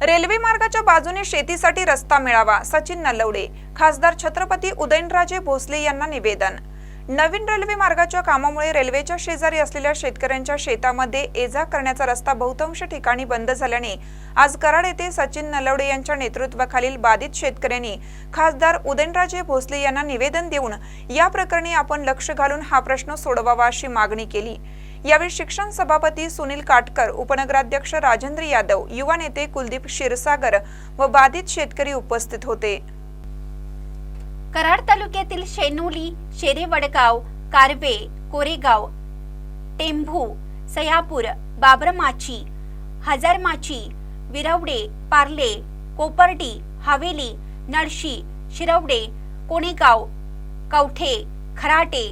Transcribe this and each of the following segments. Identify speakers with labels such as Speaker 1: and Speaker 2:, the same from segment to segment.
Speaker 1: Railway मार्गाच्या बाजूने शेतीसाठी रस्ता मिळावा सचिन नलवडे. खासदार छत्रपती उदयनराजे भोसले यांना निवेदन. नवीन रेल्वे मार्गाच्या कामामुळे रेल्वेच्या शेजारी असलेल्या शेतकऱ्यांच्या शेतामध्ये ये जा करण्याचा रस्ता बहुतांश ठिकाणी बंद झाल्याने आज कराड येथे सचिन नलवडे यांच्या नेतृत्वाखालील बाधित शेतकऱ्यांनी खासदार उदयनराजे भोसले यांना निवेदन देऊन या प्रकरणी आपण लक्ष घालून हा प्रश्न सोडवावा अशी मागणी केली. यावेळी शिक्षण सभापती सुनील काटकर उपनगराध्यक्ष राजेंद्र यादव युवा नेते कुलदीप क्षीरसागर व बाधित शेतकरी उपस्थित होते.
Speaker 2: कराड तालुक्यातील शेनोली शेरे वडगाव कारवे कोरेगाव टेंभू सयापूर बाबरमाची हजारमाची विरवडे पार्ले कोपर्डी हवेली नळशी शिरवडे कोणेगाव कवठे खराटे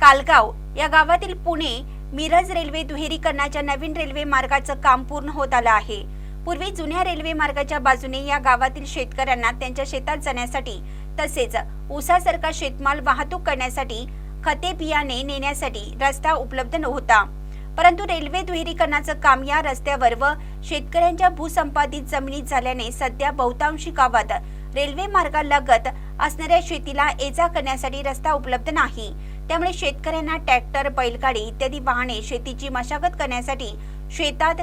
Speaker 2: कालगाव या गावातील पुणे मिरज रेल्वे दुहेरीकरणाच्या नवीन रेल्वे मार्गाचं काम पूर्ण होत आलं आहे. पूर्वी जुन्या रेल्वे मार्गाच्या बाजूने या गावातील शेतकऱ्यांना त्यांच्या शेतात जाण्यासाठी तसेच ऊसासारखा शेतमाल वाहतूक करण्यासाठी खते बियाणे नेण्यासाठी रस्ता उपलब्ध नव्हता. परंतु रेल्वे दुहेरीकरणाचं काम या रस्त्यावर व शेतकऱ्यांच्या भूसंपादित जमिनीत झाल्याने सध्या बहुतांशी गावात रेल्वे मार्गालगत असणाऱ्या शेतीला एजा करण्यासाठी रस्ता उपलब्ध नाही. त्यामुळे शेतकऱ्यांना ट्रॅक्टर बैलगाडी इत्यादी वाहने शेतीची मशागत करण्यासाठी शेतात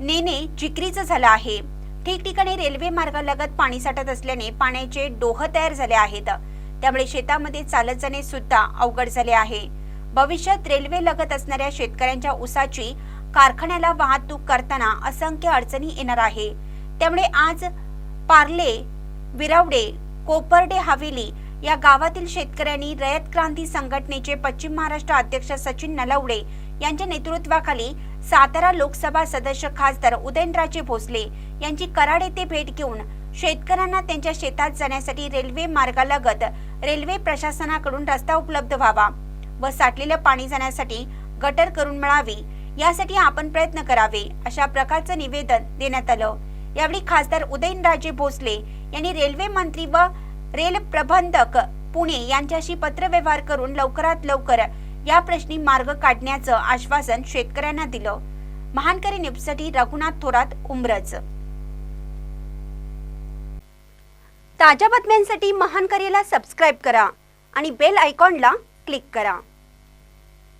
Speaker 2: नेणे जिकरीचं झालं आहे. ठिकठिकाणी रेल्वे मार्गालगत पाणी साठत असल्याने पाण्याचे डोह तयार झाले आहेत. त्यामुळे शेतामध्ये चालत जाणे सुद्धा अवघड झाले आहे. भविष्यात रेल्वे लगत असणाऱ्या शेतकऱ्यांच्या ऊसाची कारखान्याला वाहतूक करताना असंख्य अडचणी येणार आहे. त्यामुळे आज पार्ले विरावडे कोपर्डे हवेली या गावातील शेतकऱ्यांनी रयत क्रांती संघटनेचे पश्चिम महाराष्ट्र अध्यक्ष सचिन नलवडे यांच्या नेतृत्वाखाली सातारा लोकसभा सदस्य खासदार उदयनराजे भोसले यांची कराड येथे भेट घेऊन शेतकऱ्यांना त्यांच्या शेतात जाण्यासाठी रेल्वे मार्गालगत रेल्वे प्रशासनाकडून रस्ता उपलब्ध व्हावा व साठलेलं पाणी जाण्यासाठी गटर करून मिळावी यासाठी आपण प्रयत्न करावे अशा प्रकारचं निवेदन देण्यात आलं. यावेळी खासदार उदयनराजे भोसले यांनी रेल्वे मंत्री व रेल प्रबंधक पुणे यांच्याशी पत्रव्यवहार करून लवकरात लवकर या प्रश्नी मार्ग काढण्याचं आश्वासन शेतकऱ्यांना दिलं. महानकरी न्यूजसाठी रघुनाथ थोरात उमरज. ताज्या बातम्यांसाठी महानकरीला सबस्क्राईब करा आणि बेल आयकॉनला क्लिक करा.